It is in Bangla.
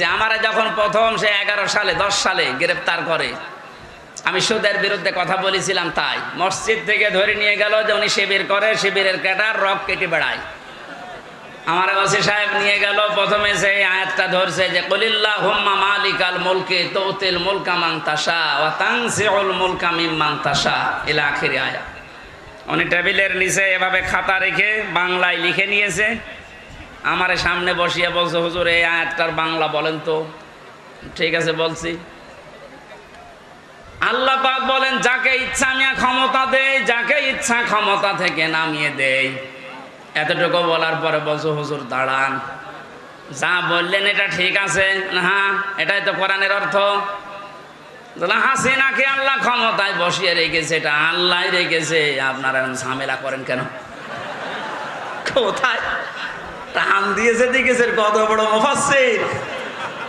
গেছে আমারে যখন প্রথম সে এগারো সালে, দশ সালে গ্রেপ্তার করে, আমি সুদের বিরুদ্ধে কথা বলেছিলাম তাই। মসজিদ থেকে ধরে নিয়ে গেল যে উনি শিবির করে, শিবিরের ক্যাটার রক কেটে বেড়ায়। আমার ওসি সাহেব নিয়ে গেল, প্রথমে সেই আয়াতটা ধরছে যে কলিল্লাহ হুম্মা মালিকাল মুলকে তৌতিল মুলকা মান তাসা ওয়া তানসিউল মুলকা মিম্মান তাসা ইলা আখিরি আয়া উনি টেবিলের নিচে এভাবে খাতা রেখে বাংলায় লিখে নিয়েছে। আমার সামনে বসিয়ে বলছে, হুজুর, এই আয়াতটার বাংলা বলেন তো। ঠিক আছে, বলছি। আল্লাহ পাক বলেন, যাকে ইচ্ছা আমি ক্ষমতা দেই, যাকে ইচ্ছা ক্ষমতা থেকে নামিয়ে দেই। এতটুকু বলার পরে বলছো, হুজুর, দাঁড়ান। যা বললেন এটা ঠিক আছে। হ্যাঁ এটাই তো কোরআনের অর্থ। হাসিনাকে আল্লাহ ক্ষমতায় বসিয়ে রেখেছে, এটা আল্লাহ রেখেছে। আপনারা ঝামেলা করেন কেন? কোথায়? টান দিয়েছে দেখেছে কত বড় মুফাসসির।